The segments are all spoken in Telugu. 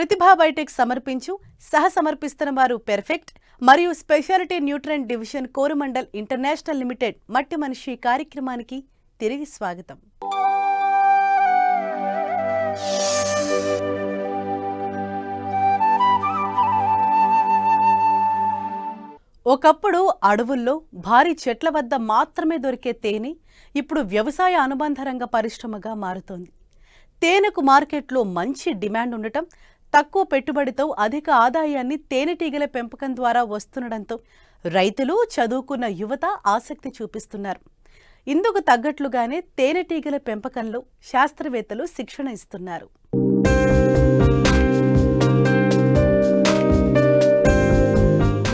ప్రతిభా బయోటెక్ సమర్పించు సహ సమర్పిస్తున్న వారు పెర్ఫెక్ట్ మరియు speciality nutrient division Coromandel international limited మట్టి మనిషి కార్యక్రమానికి తిరిగి స్వాగతం. ఒకప్పుడు అడవుల్లో భారీ చెట్ల వద్ద మాత్రమే దొరికే తేనె ఇప్పుడు వ్యవసాయ అనుబంధ రంగ పరిశ్రమగా మారుతోంది. తేనెకు మార్కెట్లో మంచి డిమాండ్ ఉండటం తక్కువ పెట్టుబడితో అధిక ఆదాయాన్ని తేనెటీగల పెంపకం ద్వారా వస్తుండడంతో రైతులు చదువుకున్న యువత ఆసక్తి చూపిస్తున్నారు. ఇందుకు తగ్గట్లుగానే తేనెటీగల పెంపకంలో శాస్త్రవేత్తలు శిక్షణ ఇస్తున్నారు.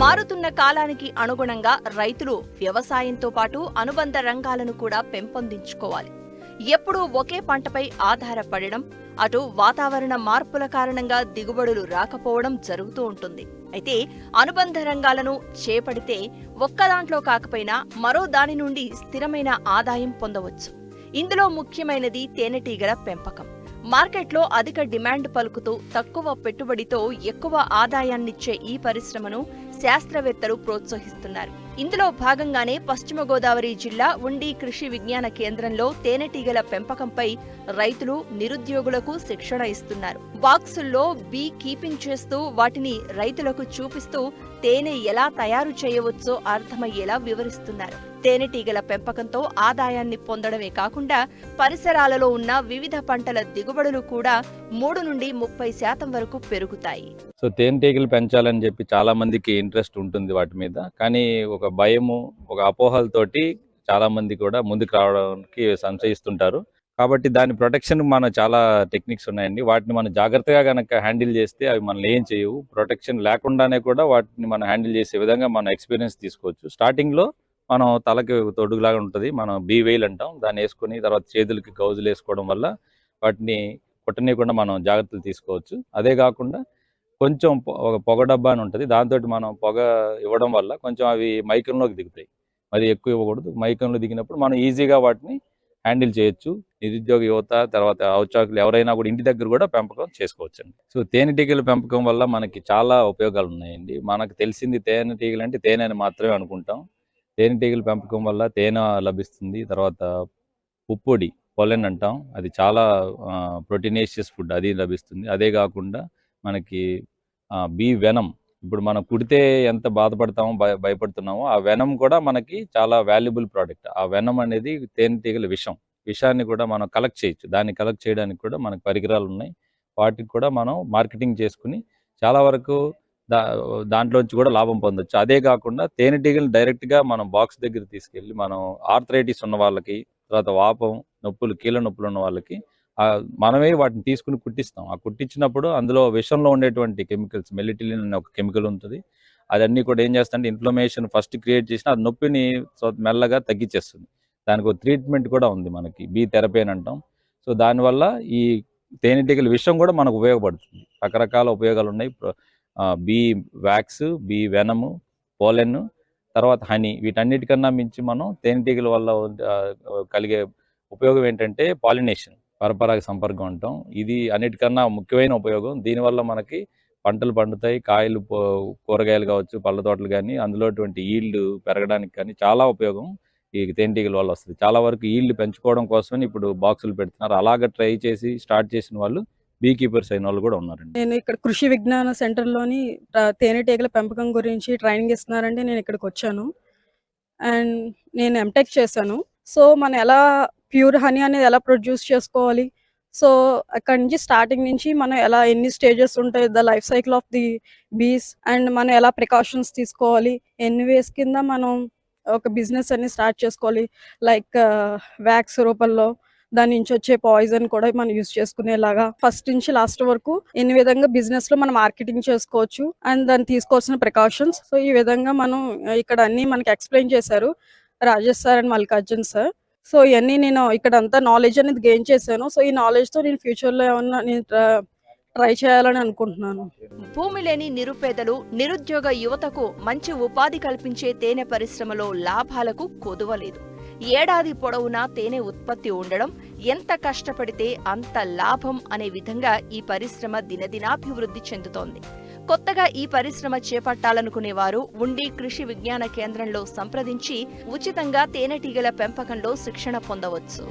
మారుతున్న కాలానికి అనుగుణంగా రైతులు వ్యవసాయంతో పాటు అనుబంధ రంగాలను కూడా పెంపొందించుకోవాలి. ఎప్పుడూ ఒకే పంటపై ఆధారపడడం అటు వాతావరణ మార్పుల కారణంగా దిగుబడులు రాకపోవడం జరుగుతూ ఉంటుంది. అయితే అనుబంధ రంగాలను చేపడితే ఒక్కదాంట్లో కాకపోయినా మరో దాని నుండి స్థిరమైన ఆదాయం పొందవచ్చు. ఇందులో ముఖ్యమైనది తేనెటీగల పెంపకం. మార్కెట్లో అధిక డిమాండ్ పలుకుతూ తక్కువ పెట్టుబడితో ఎక్కువ ఆదాయాన్నిచ్చే ఈ పరిశ్రమను శాస్త్రవేత్తలు ప్రోత్సహిస్తున్నారు. ఇందులో భాగంగానే పశ్చిమ గోదావరి జిల్లా ఉండి కృషి విజ్ఞాన కేంద్రంలో తేనెటీగల పెంపకంపై రైతులు నిరుద్యోగులకు శిక్షణ ఇస్తున్నారు. బాక్సుల్లో బీ కీపింగ్ చేస్తూ వాటిని రైతులకు చూపిస్తూ తేనె ఎలా తయారు చేయవచ్చో అర్థమయ్యేలా వివరిస్తున్నారు. తేనెటీగల పెంపకంతో ఆదాయాన్ని పొందడమే కాకుండా పరిసరాలలో ఉన్న వివిధ పంటల దిగుబడులు కూడా మూడు నుండి ముప్పై శాతం వరకు పెరుగుతాయి. సో తేనెటీగలు పెంచాలని చెప్పి చాలామందికి ఇంట్రెస్ట్ ఉంటుంది వాటి మీద. కానీ ఒక భయము ఒక అపోహలతోటి చాలామంది కూడా ముందుకు రావడానికి సంశయిస్తుంటారు. కాబట్టి దాని ప్రొటెక్షన్ మన చాలా టెక్నిక్స్ ఉన్నాయండి. వాటిని మనం జాగ్రత్తగా కనుక హ్యాండిల్ చేస్తే అవి మనల్ని ఏం చేయవు. ప్రొటెక్షన్ లేకుండానే కూడా వాటిని మనం హ్యాండిల్ చేసే విధంగా మనం ఎక్స్పీరియన్స్ తీసుకోవచ్చు. స్టార్టింగ్లో మనం తలకి తొడుగులాగా ఉంటుంది. మనం బీ వేయిల్ అంటాం. దాన్ని వేసుకొని తర్వాత చేతులకి గౌజులు వేసుకోవడం వల్ల వాటిని కొట్టనీయకుండా మనం జాగ్రత్తలు తీసుకోవచ్చు. అదే కాకుండా కొంచెం పొ- ఒక పొగ డబ్బా అని ఉంటుంది. దాంతో మనం పొగ ఇవ్వడం వల్ల కొంచెం అవి మైకంలోకి దిగుతాయి. మరి ఎక్కువ ఇవ్వకూడదు. మైకంలో దిగినప్పుడు మనం ఈజీగా వాటిని హ్యాండిల్ చేయొచ్చు. నిరుద్యోగ యువత తర్వాత ఔచాకులు ఎవరైనా కూడా ఇంటి దగ్గర కూడా పెంపకం చేసుకోవచ్చండి. సో తేనెటీగల పెంపకం వల్ల మనకి చాలా ఉపయోగాలు ఉన్నాయండి. మనకు తెలిసింది తేనెటీగలు అంటే తేనె అని మాత్రమే అనుకుంటాం. తేనెటీగల పెంపకం వల్ల తేనె లభిస్తుంది. తర్వాత పుప్పొడి పొలెన్ అంటాం. అది చాలా ప్రోటీనేషియస్ ఫుడ్ అది లభిస్తుంది. అదే కాకుండా మనకి బీ వెనం. ఇప్పుడు మనం కుడితే ఎంత బాధపడతామో భయ భయపడుతున్నామో ఆ వెనం కూడా మనకి చాలా వాల్యుబుల్ ప్రోడక్ట్. ఆ వెనం అనేది తేనెటీగల విషం. విషాన్ని కూడా మనం కలెక్ట్ చేయొచ్చు. దాన్ని కలెక్ట్ చేయడానికి కూడా మనకు పరికరాలు ఉన్నాయి. వాటికి కూడా మనం మార్కెటింగ్ చేసుకుని చాలా వరకు దా దాంట్లోంచి కూడా లాభం పొందొచ్చు. అదే కాకుండా తేనెటీగలు డైరెక్ట్గా మనం బాక్స్ దగ్గర తీసుకెళ్ళి మనం ఆర్థరైటిస్ ఉన్న వాళ్ళకి తర్వాత వాపం నొప్పులు కీళ్ళ నొప్పులు ఉన్న వాళ్ళకి మనమే వాటిని తీసుకుని కుట్టిస్తాం. ఆ కుట్టించినప్పుడు అందులో విషంలో ఉండేటువంటి కెమికల్స్ మెలిటిలిన్ అనే ఒక కెమికల్ ఉంటుంది. అదన్నీ కూడా ఏం చేస్తుంటే ఇన్ఫ్లమేషన్ ఫస్ట్ క్రియేట్ చేసిన అది నొప్పిని మెల్లగా తగ్గించేస్తుంది. దానికి ఒక ట్రీట్మెంట్ కూడా ఉంది మనకి బీ థెరపీ అని అంటాం. సో దానివల్ల ఈ తేనెటీగల విషం కూడా మనకు ఉపయోగపడుతుంది. రకరకాల ఉపయోగాలు ఉన్నాయి. Bee wax bee venom pollen తర్వాత హనీ. వీటన్నిటికన్నా మించి మనం తేనెటీగల వల్ల కలిగే ఉపయోగం ఏంటంటే పాలినేషన్. పరపరాగ సంపర్కం అంటాం. ఇది అన్నిటికన్నా ముఖ్యమైన ఉపయోగం. దీనివల్ల మనకి పంటలు పండుతాయి. కాయలు కూరగాయలు కావచ్చు పళ్ళ తోటలు కానీ అందులో ఈల్డ్ పెరగడానికి కానీ చాలా ఉపయోగం ఈ తేనెటీగల వల్ల వస్తుంది. చాలా వరకు ఈల్డ్ పెంచుకోవడం కోసమని ఇప్పుడు బాక్సులు పెడుతున్నారు. అలాగ ట్రై చేసి స్టార్ట్ చేసిన వాళ్ళు బీ కీపర్స్ అయిన వాళ్ళు కూడా ఉన్నారండి. నేను ఇక్కడ కృషి విజ్ఞాన సెంటర్లోని తేనెటీగల పెంపకం గురించి ట్రైనింగ్ ఇస్తున్నారండి. నేను ఇక్కడికి వచ్చాను. అండ్ నేను ఎంటెక్ చేశాను. సో మనం ఎలా ప్యూర్ హనీ అనేది ఎలా ప్రొడ్యూస్ చేసుకోవాలి? సో అక్కడి నుంచి స్టార్టింగ్ నుంచి మనం ఎలా ఎన్ని స్టేజెస్ ఉంటాయి? The life cycle of the bees and మనం ఎలా ప్రికాషన్స్ తీసుకోవాలి? ఎన్ని వేస్ కింద మనం ఒక బిజినెస్ అన్ని స్టార్ట్ చేసుకోవాలి? లైక్ వ్యాక్స్ రూపంలో దాని నుంచి వచ్చే పాయిజన్ కూడా మనం యూస్ చేసుకునేలాగా. ఫస్ట్ నుంచి లాస్ట్ వరకు ఎన్ని విధంగా బిజినెస్లో మనం మార్కెటింగ్ చేసుకోవచ్చు అండ్ దాన్ని తీసుకోవాల్సిన ప్రికాషన్స్. సో ఈ విధంగా మనం ఇక్కడ అన్ని మనకి ఎక్స్ప్లెయిన్ చేశారు. Rajesh sir and Mallikarjun sir. So ఇవన్నీ నేను ఇక్కడ అంతా నాలెడ్జ్ అనేది గెయిన్ చేశాను. సో ఈ నాలెడ్జ్తో నేను ఫ్యూచర్లో ఏమన్నా నేను ట్రై చేయాలని అనుకుంటున్నాను. భూమి లేని నిరుపేదలు నిరుద్యోగ యువతకు మంచి ఉపాధి కల్పించే తేనె పరిశ్రమలో లాభాలకు కొదువలేదు. ఏడాది పొడవునా తేనె ఉత్పత్తి ఉండడం ఎంత కష్టపడితే అంత లాభం అనే విధంగా ఈ పరిశ్రమ దినదినాభివృద్ధి చెందుతోంది. కొత్తగా ఈ పరిశ్రమ చేపట్టాలనుకునే వారు ఉండి కృషి విజ్ఞాన కేంద్రంలో సంప్రదించి ఉచితంగా తేనెటీగల పెంపకంలో శిక్షణ పొందవచ్చు.